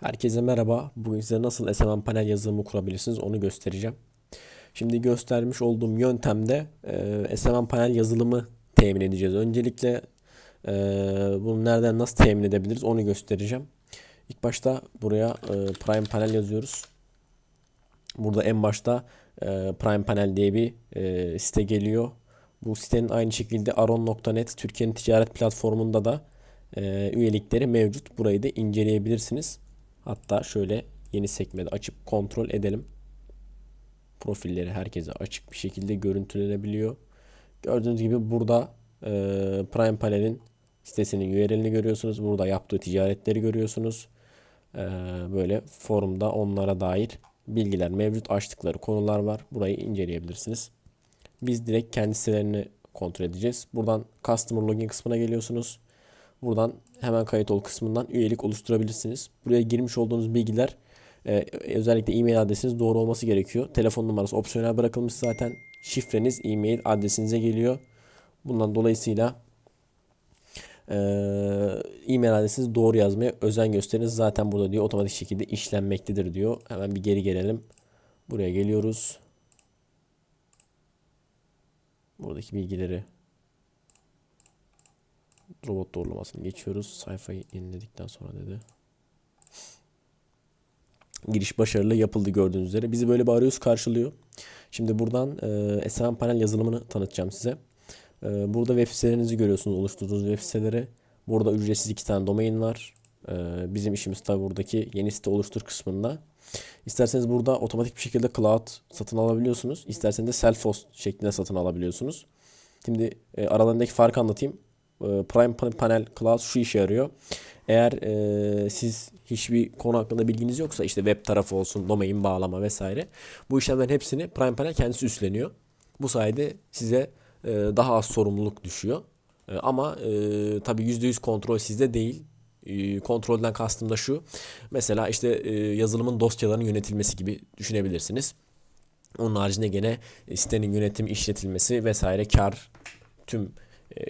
Herkese merhaba. Bugün size nasıl SMM panel yazılımı kurabilirsiniz onu göstereceğim. Şimdi göstermiş olduğum yöntemde e, SMM panel yazılımı temin edeceğiz. Öncelikle e, bunu nereden nasıl temin edebiliriz onu göstereceğim. İlk başta buraya e, Prime Panel yazıyoruz. Burada en başta e, Prime Panel diye bir e, site geliyor. Bu sitenin aynı şekilde aron.net Türkiye'nin ticaret platformunda da e, üyelikleri mevcut. Burayı da inceleyebilirsiniz. Hatta şöyle yeni sekmede açıp kontrol edelim. Profilleri herkese açık bir şekilde görüntülenebiliyor. Gördüğünüz gibi burada e, Prime Panel'in sitesinin URL'ini görüyorsunuz. Burada yaptığı ticaretleri görüyorsunuz. E, böyle forumda onlara dair bilgiler mevcut. Açtıkları konular var. Burayı inceleyebilirsiniz. Biz direkt kendi sitelerini kontrol edeceğiz. Buradan Customer Login kısmına geliyorsunuz. Buradan hemen kayıt ol kısmından üyelik oluşturabilirsiniz. Buraya girmiş olduğunuz bilgiler e, özellikle e-mail adresiniz doğru olması gerekiyor. Telefon numarası opsiyonel bırakılmış zaten. Şifreniz e-mail adresinize geliyor. Bundan dolayısıyla e, e-mail adresinizi doğru yazmaya özen gösteriniz. Zaten burada diyor otomatik şekilde işlenmektedir diyor. Hemen bir geri gelelim. Buraya geliyoruz. Buradaki bilgileri robot doğrulamasını geçiyoruz. Sayfayı yeniledikten sonra dedi. Giriş başarılı yapıldı gördüğünüz üzere. Bizi böyle bir arayüz karşılıyor. Şimdi buradan e, SMM panel yazılımını tanıtacağım size. E, burada web sitelerinizi görüyorsunuz oluşturduğunuz web siteleri. Burada ücretsiz iki tane domain var. E, bizim işimiz tabi buradaki yeni site oluştur kısmında. İsterseniz burada otomatik bir şekilde cloud satın alabiliyorsunuz. İsterseniz de self host şeklinde satın alabiliyorsunuz. Şimdi e, aralarındaki farkı anlatayım. E, Prime Panel Cloud şu işe yarıyor. Eğer e, siz hiçbir konu hakkında bilginiz yoksa işte web tarafı olsun, domain bağlama vesaire. Bu işlemlerin hepsini Prime Panel kendisi üstleniyor. Bu sayede size e, daha az sorumluluk düşüyor. E, ama e, tabii %100 kontrol sizde değil. E, kontrolden kastım da şu. Mesela işte e, yazılımın dosyalarının yönetilmesi gibi düşünebilirsiniz. Onun haricinde gene sitenin yönetim, işletilmesi vesaire kar tüm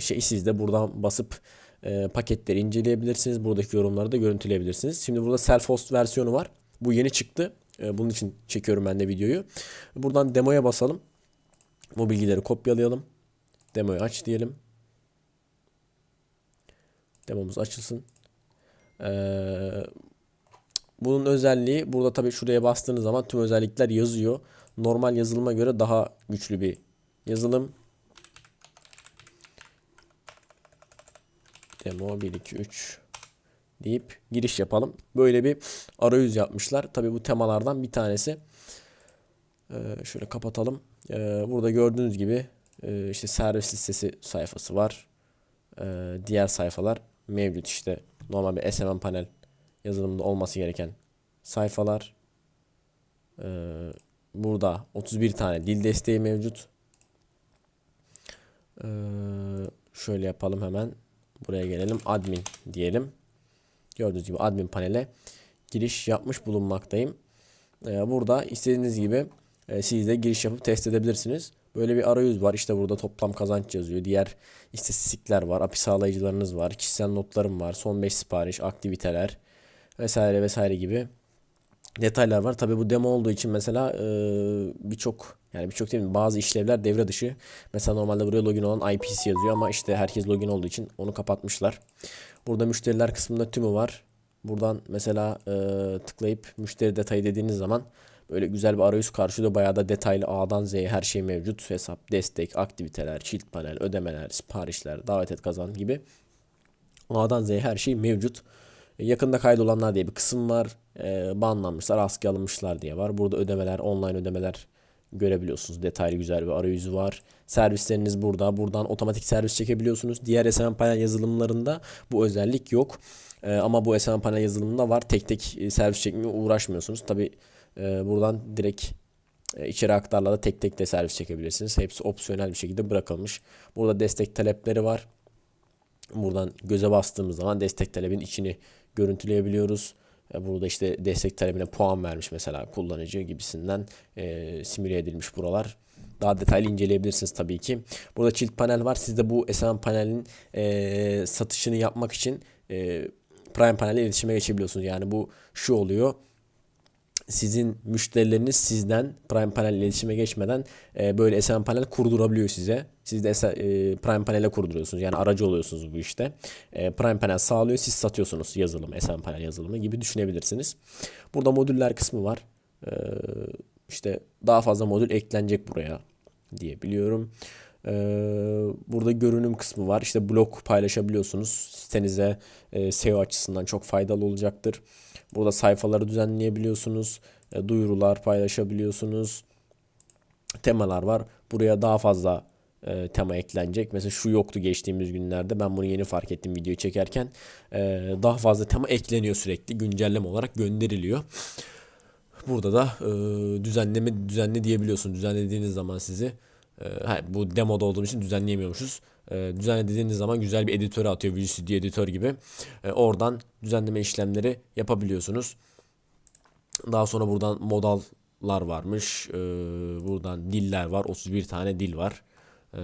şey siz de buradan basıp e, paketleri inceleyebilirsiniz. Buradaki yorumları da görüntüleyebilirsiniz. Şimdi burada self host versiyonu var. Bu yeni çıktı. E, bunun için çekiyorum ben de videoyu. Buradan demoya basalım. Bu bilgileri kopyalayalım. Demoyu aç diyelim. Demomuz açılsın. Ee, bunun özelliği burada tabii şuraya bastığınız zaman tüm özellikler yazıyor. Normal yazılıma göre daha güçlü bir yazılım. Demo 1 2 3 deyip giriş yapalım. Böyle bir arayüz yapmışlar. Tabii bu temalardan bir tanesi. Ee, şöyle kapatalım. Ee, burada gördüğünüz gibi e, işte servis listesi sayfası var. Ee, diğer sayfalar mevcut işte normal bir SMM panel yazılımında olması gereken sayfalar. Ee, burada 31 tane dil desteği mevcut. Ee, şöyle yapalım hemen. Buraya gelelim. Admin diyelim. Gördüğünüz gibi admin panele giriş yapmış bulunmaktayım. Ee, burada istediğiniz gibi e, siz de giriş yapıp test edebilirsiniz. Böyle bir arayüz var. İşte burada toplam kazanç yazıyor. Diğer istatistikler var. API sağlayıcılarınız var. Kişisel notlarım var. Son 5 sipariş, aktiviteler vesaire vesaire gibi detaylar var. Tabii bu demo olduğu için mesela e, birçok yani birçok değil mi? Bazı işlevler devre dışı. Mesela normalde buraya login olan IP'si yazıyor ama işte herkes login olduğu için onu kapatmışlar. Burada müşteriler kısmında tümü var. Buradan mesela e, tıklayıp müşteri detayı dediğiniz zaman böyle güzel bir arayüz karşılıyor. Bayağı da detaylı A'dan Z'ye her şey mevcut. Hesap, destek, aktiviteler, çift panel, ödemeler, siparişler, davet et kazan gibi. A'dan Z'ye her şey mevcut. Yakında kaydolanlar diye bir kısım var. E, banlanmışlar, askıya alınmışlar diye var. Burada ödemeler, online ödemeler görebiliyorsunuz. Detaylı güzel bir arayüzü var. Servisleriniz burada. Buradan otomatik servis çekebiliyorsunuz. Diğer SMM panel yazılımlarında bu özellik yok. E, ama bu SMM panel yazılımında var. Tek tek e, servis çekmeye uğraşmıyorsunuz. Tabi e, buradan direkt e, içeri aktarla da tek tek de servis çekebilirsiniz. Hepsi opsiyonel bir şekilde bırakılmış. Burada destek talepleri var. Buradan göze bastığımız zaman destek talebin içini görüntüleyebiliyoruz. E, burada işte destek talebine puan vermiş mesela kullanıcı gibisinden e, simüle edilmiş buralar. Daha detaylı inceleyebilirsiniz tabii ki. Burada çift panel var. Siz de bu SMM panelin e, satışını yapmak için e, Prime Panel ile iletişime geçebiliyorsunuz. Yani bu şu oluyor sizin müşterileriniz sizden Prime Panel ile iletişime geçmeden e, böyle SM Panel kurdurabiliyor size. Siz de e, Prime Panel'e kurduruyorsunuz. Yani aracı oluyorsunuz bu işte. E, Prime Panel sağlıyor, siz satıyorsunuz yazılım, SM Panel yazılımı gibi düşünebilirsiniz. Burada modüller kısmı var. E, işte daha fazla modül eklenecek buraya diye biliyorum. E, burada görünüm kısmı var. İşte blog paylaşabiliyorsunuz. Sitenize e, SEO açısından çok faydalı olacaktır. Burada sayfaları düzenleyebiliyorsunuz. E, duyurular paylaşabiliyorsunuz. Temalar var. Buraya daha fazla e, tema eklenecek. Mesela şu yoktu geçtiğimiz günlerde. Ben bunu yeni fark ettim videoyu çekerken. E, daha fazla tema ekleniyor sürekli. Güncelleme olarak gönderiliyor. Burada da e, düzenleme düzenle diyebiliyorsun. Düzenlediğiniz zaman sizi e, ha, bu demoda olduğum için düzenleyemiyormuşuz. E, düzenlediğiniz zaman güzel bir editörü atıyor. Visual Studio editör gibi. E, oradan düzenleme işlemleri yapabiliyorsunuz. Daha sonra buradan modallar varmış. E, buradan diller var. 31 tane dil var e,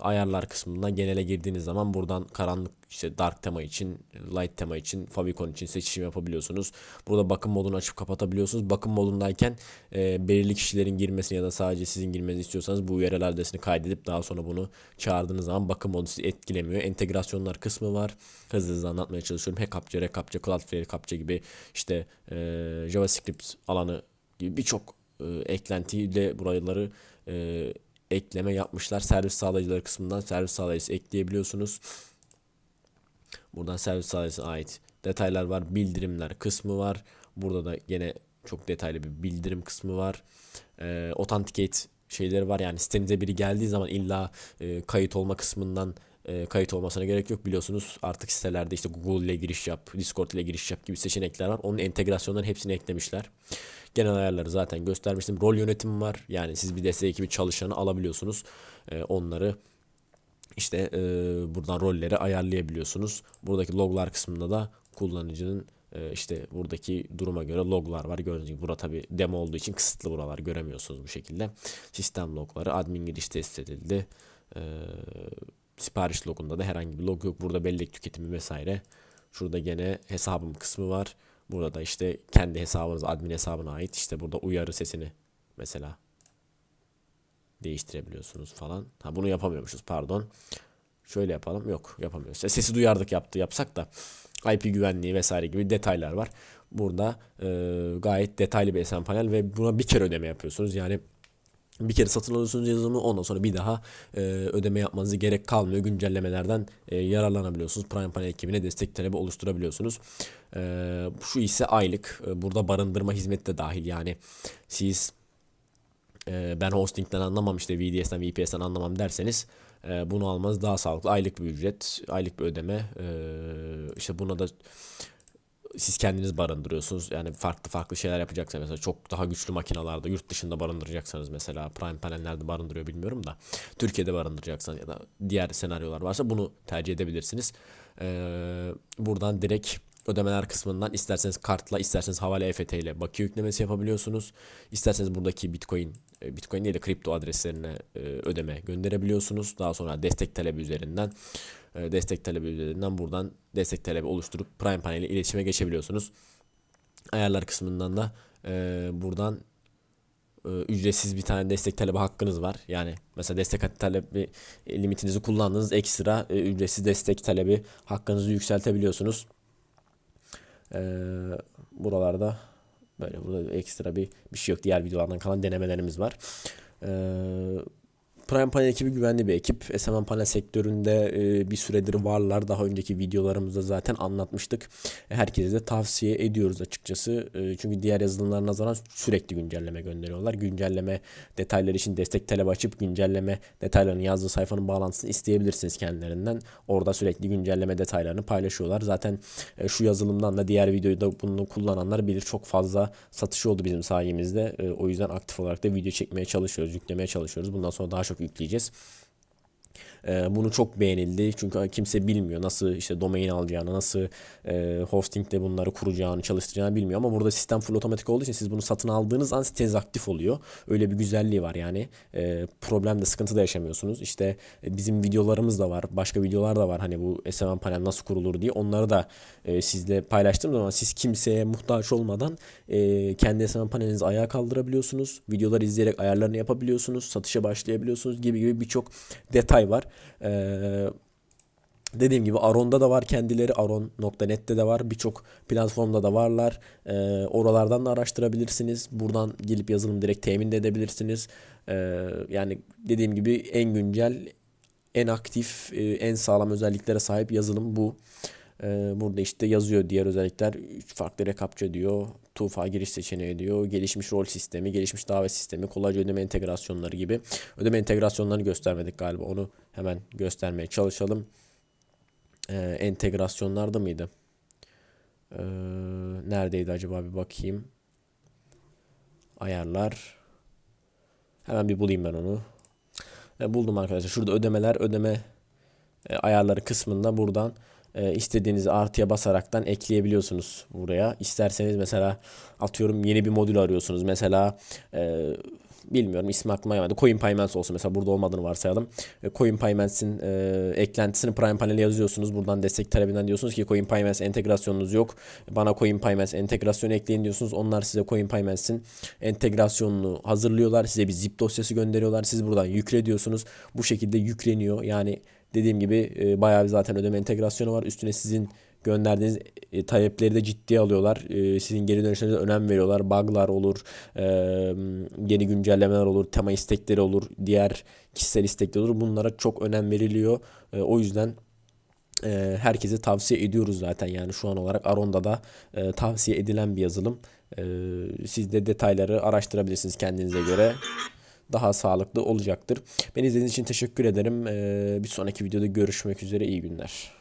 ayarlar kısmından genele girdiğiniz zaman buradan karanlık işte dark tema için, light tema için, favicon için seçim yapabiliyorsunuz. Burada bakım modunu açıp kapatabiliyorsunuz. Bakım modundayken e, belirli kişilerin girmesini ya da sadece sizin girmenizi istiyorsanız bu URL adresini kaydedip daha sonra bunu çağırdığınız zaman bakım modu sizi etkilemiyor. Entegrasyonlar kısmı var. Hızlı hızlı anlatmaya çalışıyorum. Hackapça, Recaptcha, Cloudflare Captcha gibi işte e, JavaScript alanı gibi birçok e, eklentiyle buraları e, ekleme yapmışlar. Servis sağlayıcıları kısmından servis sağlayıcısı ekleyebiliyorsunuz. Buradan servis sağlayıcısına ait detaylar var. Bildirimler kısmı var. Burada da yine çok detaylı bir bildirim kısmı var. E, authenticate şeyleri var. Yani sitenize biri geldiği zaman illa e, kayıt olma kısmından e, kayıt olmasına gerek yok biliyorsunuz artık sitelerde işte Google ile giriş yap, Discord ile giriş yap gibi seçenekler var. Onun entegrasyonların hepsini eklemişler. Genel ayarları zaten göstermiştim. Rol yönetimi var. Yani siz bir destek ekibi çalışanı alabiliyorsunuz. E, onları işte e, buradan rolleri ayarlayabiliyorsunuz. Buradaki loglar kısmında da kullanıcının e, işte buradaki duruma göre loglar var. Gördüğünüz gibi burada tabi demo olduğu için kısıtlı buralar göremiyorsunuz bu şekilde. Sistem logları admin giriş test edildi. E, sipariş logunda da herhangi bir log yok. Burada bellek tüketimi vesaire. Şurada gene hesabım kısmı var. Burada da işte kendi hesabınız admin hesabına ait işte burada uyarı sesini mesela değiştirebiliyorsunuz falan. Ha bunu yapamıyormuşuz pardon. Şöyle yapalım. Yok yapamıyoruz. Sesi duyardık yaptı yapsak da IP güvenliği vesaire gibi detaylar var. Burada e, gayet detaylı bir SM panel ve buna bir kere ödeme yapıyorsunuz. Yani bir kere satın alıyorsunuz yazılımı ondan sonra bir daha e, ödeme yapmanızı gerek kalmıyor. Güncellemelerden e, yararlanabiliyorsunuz. Prime Panel ekibine destek talebi oluşturabiliyorsunuz. E, şu ise aylık. E, burada barındırma hizmeti de dahil. Yani siz e, ben hostingden anlamam işte VDS'den VPS'den anlamam derseniz e, bunu almanız daha sağlıklı. Aylık bir ücret, aylık bir ödeme. E, işte buna da siz kendiniz barındırıyorsunuz. Yani farklı farklı şeyler yapacaksanız mesela çok daha güçlü makinalarda yurt dışında barındıracaksanız mesela prime panellerde barındırıyor bilmiyorum da Türkiye'de barındıracaksanız ya da diğer senaryolar varsa bunu tercih edebilirsiniz. Ee, buradan direkt ödemeler kısmından isterseniz kartla isterseniz havale EFT ile bakiye yüklemesi yapabiliyorsunuz. İsterseniz buradaki Bitcoin e, Bitcoin değil de kripto adreslerine e, ödeme gönderebiliyorsunuz. Daha sonra destek talebi üzerinden e, destek talebi üzerinden buradan destek talebi oluşturup Prime Panel ile iletişime geçebiliyorsunuz. Ayarlar kısmından da buradan ücretsiz bir tane destek talebi hakkınız var. Yani mesela destek talebi limitinizi kullandığınız ekstra ücretsiz destek talebi hakkınızı yükseltebiliyorsunuz. Buralarda Böyle burada ekstra bir bir şey yok. Diğer videolardan kalan denemelerimiz var. Ee, Prime Panel ekibi güvenli bir ekip. SMM panel sektöründe e, bir süredir varlar. Daha önceki videolarımızda zaten anlatmıştık. E, herkese de tavsiye ediyoruz açıkçası. E, çünkü diğer yazılımlara nazaran sürekli güncelleme gönderiyorlar. Güncelleme detayları için destek talep açıp güncelleme detaylarını yazdığı sayfanın bağlantısını isteyebilirsiniz kendilerinden. Orada sürekli güncelleme detaylarını paylaşıyorlar. Zaten e, şu yazılımdan da diğer videoyu da bunu kullananlar bilir. Çok fazla satış oldu bizim sayemizde. E, o yüzden aktif olarak da video çekmeye çalışıyoruz, yüklemeye çalışıyoruz. Bundan sonra daha çok çok yükleyeceğiz. E, bunu çok beğenildi. Çünkü kimse bilmiyor nasıl işte domain alacağını, nasıl e, hostingde bunları kuracağını, çalıştıracağını bilmiyor. Ama burada sistem full otomatik olduğu için siz bunu satın aldığınız an siteniz aktif oluyor. Öyle bir güzelliği var yani. E, problemde, sıkıntı da yaşamıyorsunuz. İşte e, bizim videolarımız da var. Başka videolar da var. Hani bu SMM panel nasıl kurulur diye. Onları da e, sizle paylaştığım zaman siz kimseye muhtaç olmadan e, kendi SMM panelinizi ayağa kaldırabiliyorsunuz. Videolar izleyerek ayarlarını yapabiliyorsunuz. Satışa başlayabiliyorsunuz gibi gibi birçok detay var. Eee Dediğim gibi Aron'da da var kendileri. Aron.net'te de var. Birçok platformda da varlar. Ee, oralardan da araştırabilirsiniz. Buradan gelip yazılım direkt temin de edebilirsiniz. Ee, yani dediğim gibi en güncel, en aktif, e, en sağlam özelliklere sahip yazılım bu. Ee, burada işte yazıyor diğer özellikler. Üç farklı rekapça diyor. Tufa giriş seçeneği diyor. Gelişmiş rol sistemi, gelişmiş davet sistemi, kolayca ödeme entegrasyonları gibi. Ödeme entegrasyonlarını göstermedik galiba. Onu hemen göstermeye çalışalım e, entegrasyonlarda mıydı? E, neredeydi acaba bir bakayım. Ayarlar. Hemen bir bulayım ben onu. E, buldum arkadaşlar. Şurada ödemeler, ödeme e, ayarları kısmında buradan e, istediğinizi artıya basaraktan ekleyebiliyorsunuz buraya. İsterseniz mesela atıyorum yeni bir modül arıyorsunuz. Mesela e, bilmiyorum ismi aklıma gelmedi. Coin Payments olsun mesela burada olmadığını varsayalım. E, Coin Payments'in e, eklentisini Prime Panel'e yazıyorsunuz. Buradan destek talebinden diyorsunuz ki Coin Payments entegrasyonunuz yok. Bana Coin Payments entegrasyonu ekleyin diyorsunuz. Onlar size Coin Payments'in entegrasyonunu hazırlıyorlar. Size bir zip dosyası gönderiyorlar. Siz buradan yükle diyorsunuz. Bu şekilde yükleniyor. Yani dediğim gibi e, bayağı bir zaten ödeme entegrasyonu var. Üstüne sizin gönderdiğiniz e, talepleri de ciddiye alıyorlar. E, sizin geri dönüşlerinize önem veriyorlar. Bug'lar olur, e, yeni güncellemeler olur, tema istekleri olur, diğer kişisel istekler olur. Bunlara çok önem veriliyor. E, o yüzden e, herkese tavsiye ediyoruz zaten yani şu an olarak Aron'da da e, tavsiye edilen bir yazılım. E, siz de detayları araştırabilirsiniz kendinize göre. Daha sağlıklı olacaktır. Beni izlediğiniz için teşekkür ederim. E, bir sonraki videoda görüşmek üzere. İyi günler.